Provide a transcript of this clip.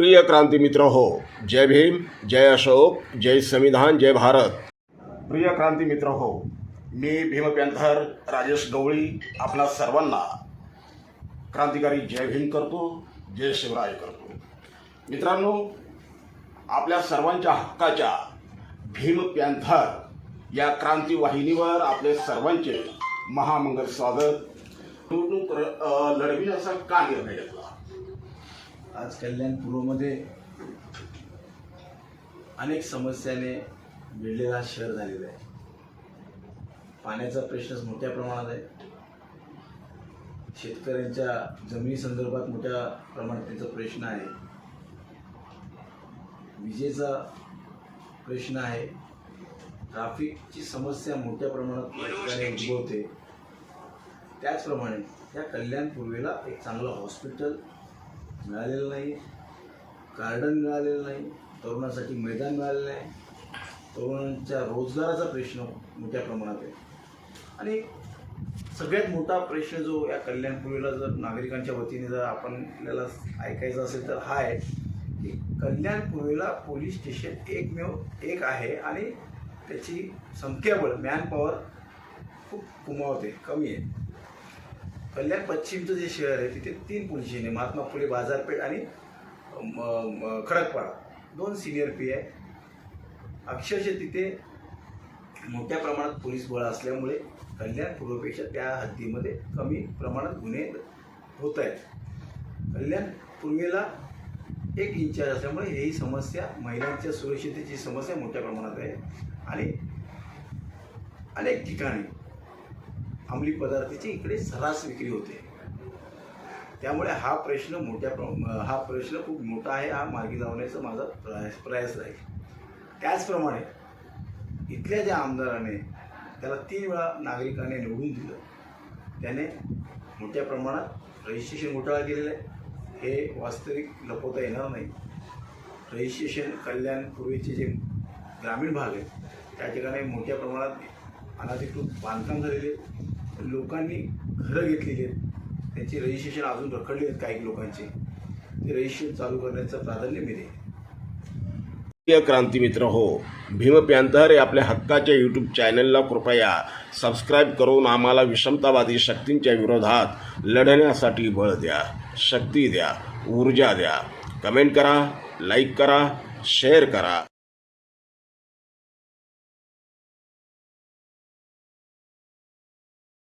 प्रिय क्रांती मित्र हो जय भीम जय अशोक जय संविधान जय भारत. प्रिय क्रांती मित्र हो मी भीम पॅन्थर राजेश गवळी आपला सर्वांना क्रांतिकारी जय भीम करतो जय शिवराय करतो. मित्रांनो आपल्या सर्वांच्या हक्काच्या भीम पॅन्थर या क्रांती वाहिनीवर आपले सर्वांचे महामंगल स्वागत. निवडणूक लढविण्याचा का निर्णय घेतला? आज कल्याण पूर्वमध्ये अनेक समस्याने भिडलेला हा शहर झालेला आहे. पाण्याचा प्रश्न मोठ्या प्रमाणात आहे. शेतकऱ्यांच्या जमिनी संदर्भात मोठ्या प्रमाणात त्यांचा प्रश्न आहे. विजेचा प्रश्न आहे. ट्राफिकची समस्या मोठ्या प्रमाणात उद्भवते. त्याचप्रमाणे या कल्याण पूर्वेला एक चांगलं हॉस्पिटल मिळालेलं नाही. गार्डन मिळालेलं नाही. तरुणासाठी मैदान मिळालेलं नाही. तरुणांच्या रोजगाराचा प्रश्न मोठ्या प्रमाणात आहे. आणि सगळ्यात मोठा प्रश्न जो या कल्याणपूर्वीला जर नागरिकांच्या वतीने जर आपण आपल्याला ऐकायचा असेल तर हा आहे की कल्याणपूर्वीला पोलीस स्टेशन एकमेव एक आहे आणि त्याची संख्याबळ मॅन पॉवर खूप कुमावते कमी आहे. कल्याण पश्चिमचं जे शहर आहे तिथे तीन पोलीस स्टेशन आहे महात्मा फुले बाजारपेठ आणि खडकपाडा. दोन सिनियर पी आहे अक्षरशः तिथे मोठ्या प्रमाणात पोलीस बळ असल्यामुळे कल्याण पूर्वपेक्षा त्या हद्दीमध्ये कमी प्रमाणात गुन्हे होत आहेत. कल्याण पूर्वेला एक इन्चार्ज असल्यामुळे ही समस्या महिलांच्या सुरक्षिततेची समस्या मोठ्या प्रमाणात आहे. आणि अनेक ठिकाणी अंमली पदार्थाची इकडे सर्रास विक्री होते. त्यामुळे हा प्रश्न मोठ्या प्र हा प्रश्न खूप मोठा आहे हा मार्गी लावण्याचा माझा प्रयास प्रयास राहील. त्याचप्रमाणे इथल्या ज्या आमदाराने त्याला तीन वेळा नागरिकाने निवडून दिलं त्याने मोठ्या प्रमाणात रजिस्ट्रेशन घोटाळा केलेला आहे. हे वास्तविक लपवता येणार नाही. रजिस्ट्रेशन कल्याण पूर्वीचे जे ग्रामीण भाग आहेत त्या ठिकाणी मोठ्या प्रमाणात अनाधिकृत बांधकाम झालेले आहेत. लोकांनी घरं घेतलेली आहेत. त्यांचे रजिस्ट्रेशन अजून रखडली आहेत काही लोकांचे. ते रजिस्ट्रेशन चालू करण्याचं प्राधान्य मी प्रिय क्रांती मित्र हो भीम प्यांतर या आपल्या हक्काच्या यूट्यूब चॅनलला कृपया सबस्क्राईब करून आम्हाला विषमतावादी शक्तींच्या विरोधात लढण्यासाठी बळ द्या शक्ती द्या ऊर्जा द्या. कमेंट करा लाईक करा शेअर करा.